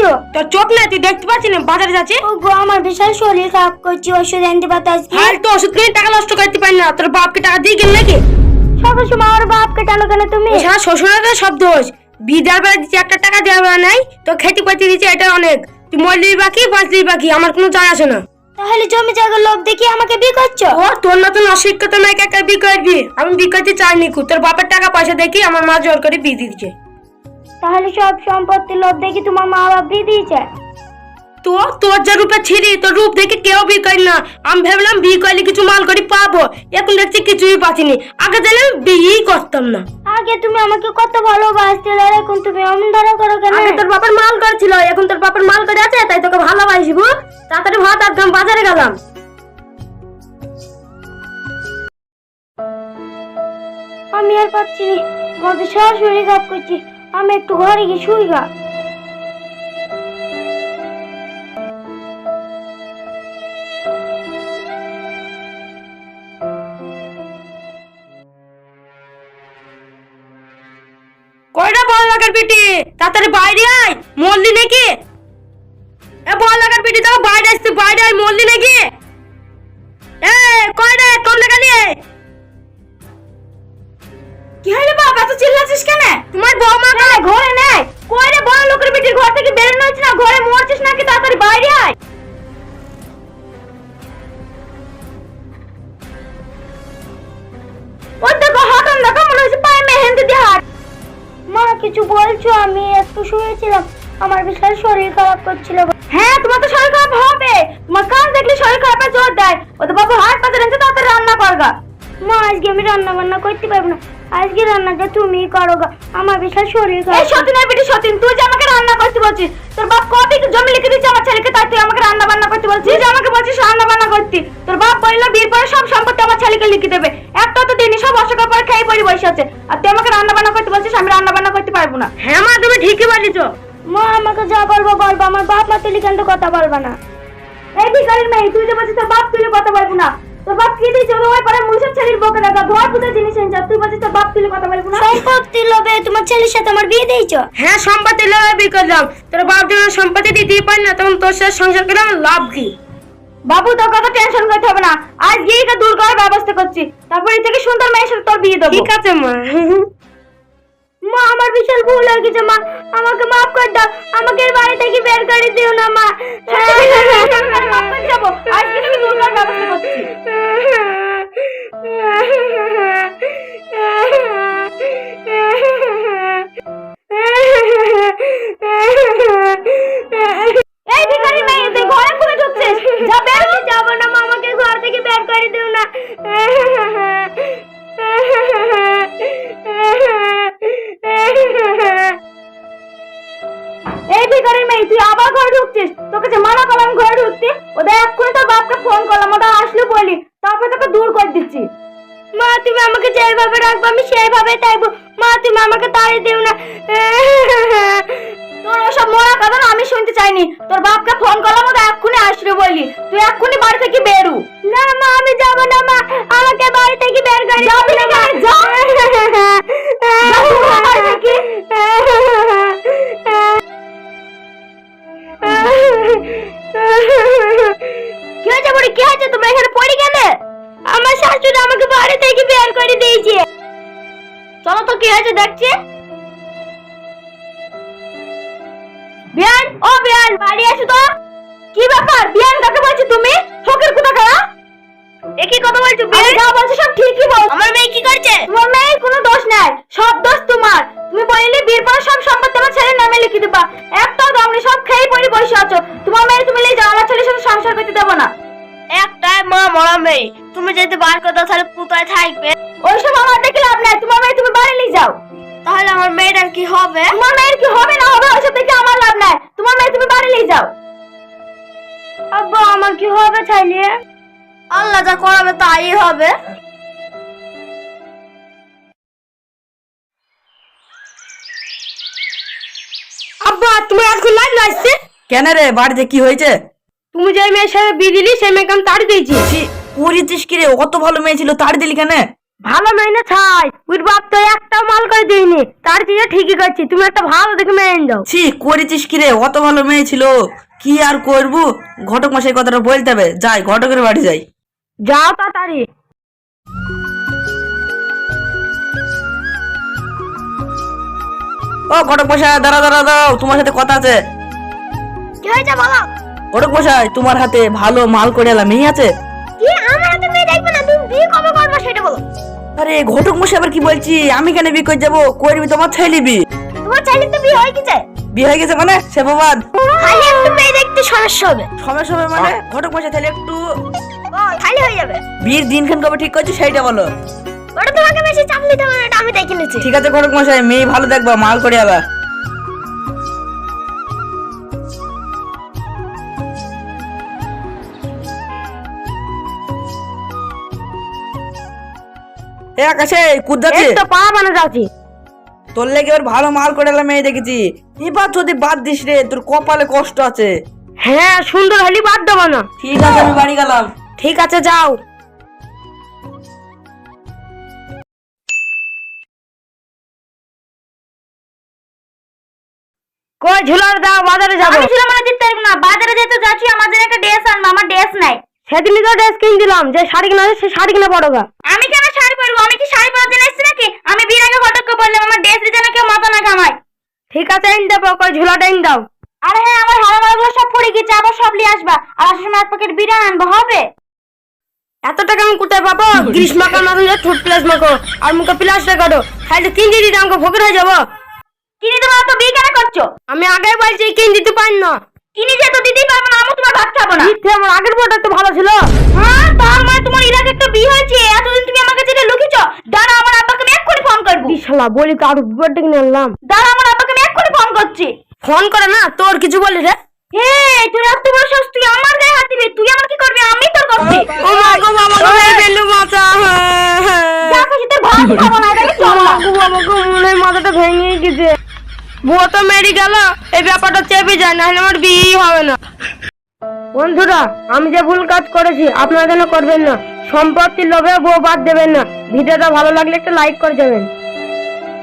কোথায় তোর চোখ না তুই দেখতে পাচ্ছি না? বাজারে যাচ্ছি? ও গো আমার বিশাল শরীর খারাপ করছি ওষুধ আনতে পারতো আজকে আর তো ওষুধ কিনে টাকা নষ্ট করতে পারি না। তোর বাপকে টাকা দিয়ে গেল নাকি? সব সময় আমার বাপকে টানো কেন তুমি? সারা শ্বশুরের সব দোষ। বিদার বেলা দিচ্ছি একটা টাকা দেওয়ার বেলা নাই তো খেতে পাইতে দিচ্ছি এটা অনেক। তুই মরলি বাকি বাঁচলি বাকি আমার কোনো যায় আসে না। তাহলে জমি জায়গার লোভ দেখি আমাকে বিয়ে করছ? ও তোর মতন অশিক্ষিত মেয়েকে একটা বিয়ে করবি আমি বিয়ে করতে চাইনি তোর বাপের টাকা পয়সা দেখি আমার মা জোর করে বিয়ে দিচ্ছে। তাহলে সব সম্পত্তির লোভ দেখি তোমার মা বাপ দিয়েছে? তো তোর যে রূপে ছিলি তোর রূপ দেখে কেউ বিয়ে করি না। আমি ভাবলাম বিয়ে করলে কিছু মাল করি পাবো। এখন দেখছি কিছুই পাচ্ছিনি আগে দিলে বিয়েই করতাম না। আগে তুমি আমাকে কত ভালোবাসছিলে আর এখন তুমি অমন ধরা করো কেন? আগে তোর বাপের মাল করেছিল এখন তোর বাপের মাল করে আছে তাই তোকে ভালোবাসিব তাড়াতাড়ি ভাত একদম বাজারে গেলাম। আমি আর পাচ্ছি না। আমার বিশাল শরীর খারাপ করছি। আমি একটু ঘরে গিয়ে শুই গা। কয়টা বল লাগার পিটি তাড়াতাড়ি বাইরে আয়। মরলি নাকি? এ বল লাগার পিটি তো বাইরে আসতে, বাইরে আয়, মরলি নাকি? এ, কয়টা? কম এত চিল্লাছিস কেন? তোমার বৌমা কালে ঘরে নেই। কয়রে বড় লোকের বেটির ঘর থেকে বেরোনো হচ্ছে না? ঘরে মরছিস নাকি? তাড়াতাড়ি বাইরে আয়। মা, কিছু বলছো? আমি একটু শুয়েছিলাম। আমার বিশাল শরীর খারাপ করছিল। হ্যাঁ তোমার তো শরীর খারাপ হবে। তোমার কান দেখলে শরীর খারাপের জোর দেয়। ও তো বাবু হাত পাতে রেখে তাড়াতাড়ি রান্না করগা। মা আজকে আমি রান্না বান্না করতে পারব না। আজকে রান্নাটা তুমি করো গা। আমার বিশাল শরীর এই খারাপ সতীনের বেটি সতীন তুই যে আমাকে রান্না করতে বলছিস তোর বাপ কত জমি লিখে দিচ্ছে আমার ছেলেকে তাই তুই আমাকে রান্না বান্না করতে বলছিস? তুই যে আমাকে বলছিস রান্না বান্না করতে তোর বাপ বলল বিয়ের পরে সব সম্পত্তি আমার ছেলেকে লিখে দেবে। একটা তো দিনই সব অসুখের পরে খেয়ে পড়ে বসে আছে। আর তুই আমাকে রান্না বান্না করতে বলছিস আমি রান্না বান্না করতে পারব না। হ্যাঁ মা তুমি ঠিকই বলিছো। মা আমাকে যা বলব বলব আমার বাপ মা তুলি কিন্তু কথা বলব না। এই ভিখারির মেয়ে তুই যে বলছিস তোর বাপ তুলে কথা বলব না। তোর বাপ কি দিয়েছে? ওই পরে মুসের ছেলের দেখা ঘর জিনিস এনেছে তুই বলছিস তোর বাপ তুলে কথা বলব না? সম্পত্তি লোভে তোমার ছেলের সাথে আমার বিয়ে দিয়েছ? হ্যাঁ সম্পত্তি লোভে বিয়ে করলাম। তোর বাপ যখন সম্পত্তি দিতেই পারি না তখন তোর সাথে সংসার করে আমার লাভ কি? বাবু তোর কথা টেনশন করতে হবে না। আজ গিয়ে এটা দূর করার ব্যবস্থা করছি। তারপরে থেকে সুন্দর মেয়ের সাথে তোর বিয়ে দেবো। ঠিক আছে মা। মা আমার বিশাল ভুল হয়ে গেছে মা। আমাকে মাফ করে দাও। আমাকে এই বাড়ি থেকে বের করে দিও না মা। যাব আজ গিয়ে তোকে দূর করার ব্যবস্থা করছি। তোকে যে মানা করলাম ঘরে ঢুকতে ওদের এক্ষুনি তোর বাপকে ফোন করলাম ওটা আসলে বলি তারপরে তোকে দূর করে দিচ্ছি। মা তুমি আমাকে যেভাবে রাখব আমি সেইভাবে থাকব। মা তুমি আমাকে তাড়িয়ে দিও না। তোর ওসব মরা কথা আমি শুনতে চাইনি। তোর বাপকে ফোন করলাম ওটা এক্ষুনি আসলে বলি। তুই এক্ষুনি বাড়ি থেকে বেরু। কি হয়েছে? তোমরা এখানে পড়ে গেলে? আমার শাশুড়ি আমাকে বাড়ি থেকে বের করে দিয়েছে। চলো তো কি হয়েছে দেখছি? বিয়ান ও বিয়ান বাড়ি এসো তো? কি ব্যাপার? বিয়ান কাকে বলছো তুমি? ফকির কোথা খারা একই কথা বলছো বিয়ান? যা বলছো সব ঠিকই বল আমার মেয়ে কি করছে? তোমার মেয়ের কোনো দোষ নাই। সব দোষ তোমার। তুমি বললে বিয়ের পর সব সম্পত্তি আমার ছেলের নামে লিখে দিবা। একটাও দামনি সব খেয়ে পড়ে বসে আছো। তোমার মেয়ে তুমি যাও আমার ছেলের সাথে সংসার করতে দেবো না। মা মরা মেয়ে। তুমি যদি বার করে তাহলে কোথায় থাকবে। ওইসব আমার দেখে লাভ নাই। তোমার মেয়ে তুমি বাড়ি নিয়ে যাও। তাহলে আমার মেয়েটার কি হবে? তোমার মেয়ের কি হবে না হবে, ওইসব দেখে আমার লাভ নাই। তোমার মেয়ে তুমি বাড়ি নিয়ে যাও। আব্বা, আমার কি হবে তাইলে আল্লাহ যা করাবে তাই হবে। আব্বা তুমি আজকে লাইন আসছে কেন রে? বাড়িতে কি হয়েছে? তুমি যে মেয়ের সাথে বিয়ে দিলি সেই মেয়েকে আমি তাড়ি দিয়েছি। করিতিস কি রে? অত ভালো মেয়ে ছিল তাড়ি দিলি কেন? ভালো মেয়ে না ছাই। ওর বাপ তো একটা মাল করে দিইনি। তার চেয়ে ঠিকই করছি তুমি একটা ভালো দেখে মেয়ে এনে দাও ছি করেছিস কি রে? অত ভালো মেয়ে ছিল কি আর করব? ঘটক মশাই কথাটা বলতে হবে। যাই ঘটকের বাড়ি যাই। যাও তা তাড়াতাড়ি। ও ঘটক মশাই দাঁড়া দাঁড়া দাও তোমার সাথে কথা আছে। কি হয়েছে বলো? ঘটক মশাই তোমার হাতে ভালো মাল করে এলাম মেয়ে আছে? কি? আমার হাতে মেয়ে দেখবে না তুমি বিয়ে কবে করবে সেটা বলো। আরে ঘটক মশাই আবার কি বলছি? আমি কেন বিয়ে করে যাব? করবি তোমার ছেলিবি তোমার চাইলে তো বিয়ে হয় কি চাই বিয়ে হয়ে গেছে মানে? সে বাবাদ খালি একটু মেয়ে দেখতে সমস্যা হবে। সময় সময় মানে? ঘটক মশাই তাহলে একটু খালি হয়ে যাবে। বিয়ের দিনখান কবে ঠিক করছি সেইটা বলো। ওটা তোমাকে বেশি চাপ নিতে হবে না আমি দেখে নিচ্ছি। ঠিক আছে ঘটক মশাই মেয়ে ভালো দেখবা মাল করে আবার এ আকাশে কুদাচ্ছি এই তো পা বানা যাচ্ছি। তোর লেগে ওর ভালো মাল করে এলাম মেয়ে দেখেছি। এবার যদি বাদ দিস রে তোর কপালে কষ্ট আছে। হ্যাঁ সুন্দর হলি বাদ দেবো না। ঠিক আছে আমি বাড়ি গেলাম। ঠিক আছে যাও। কই ঝুলার দাও বাজারে যাব। আমি ছিল মানে দিতে পারব না। বাজারে যেতে যাচ্ছি জন্য একটা ড্রেস আনব। আমার ড্রেস নাই। সেদিনই তো ড্রেস কিনে দিলাম যে শাড়ি কিনা আছে, সেই শাড়ি কিনে পড়ো আমি কেন শাড়ি পরবো আমি কি শাড়ি নাকি আমি বিয়ের আগে ঘটককে বললাম আমার ড্রেস দিতে না কেউ মাথা না কামায় ঠিক আছে এনে দেবো কই ঝুলাটা এনে দাও। আরে হ্যাঁ আমার হারা মালগুলো সব পড়ে গেছে আবার সব নিয়ে আসবা আর আসার সময় এক প্যাকেট বিরিয়ানি আনব হবে? এত টাকা আমি কোথায় পাবো? গ্রীষ্মকাল মাখন যে ঠোঁট প্লাস মাখো আর মুখে প্লাস্টার করো তাহলে কিনে দিতে আমাকে ফকির হয়ে যাব। কিনে দেবো না তো বিয়ে কেন করছ? আমি আগেই বলছি কিনে দিতে পারি না। কিনে যে তো দিতেই পারব না আমি তোমার ভাত খাব না। ইচ্ছে আমার আগের বউটা তো ভালো ছিল। হ্যাঁ তার মানে তোমার আগে একটা বিয়ে হয়েছে। এতদিন তুমি আমাকে যেটা লুকিয়েছ। দাঁড়া আমার আব্বাকে আমি এক্ষুনি ফোন করব। কি শালা বলি তো আরও বিপদটা কিনে আনলাম দাঁড়া আমার আব্বাকে আমি এক্ষুনি ফোন করছি। ফোন করে না তোর কিছু বলি রে। হে তুই এত বড় সাহস তুই আমার গায়ে হাত দিবি? তুই আমার কি করবি? আমি তোর করছি। ও মা গো বাবা গো বেলু মাথা যা খুশি তোর ভাত খাব না এটাকে চল না। গো বাবা গো মনে মাথাটা ভেঙে গেছে। বউ তো মেরে গেল। এই ব্যাপারটা চেপে যায় না আমার বিয়েই হবে না। বন্ধুরা, আমি যে ভুল কাজ করেছি, আপনারা যেন করবেন না। সম্পত্তির লোভে বউ বাদ দেবেন না। ভিডিওটা ভালো লাগলে একটা লাইক করে যাবেন।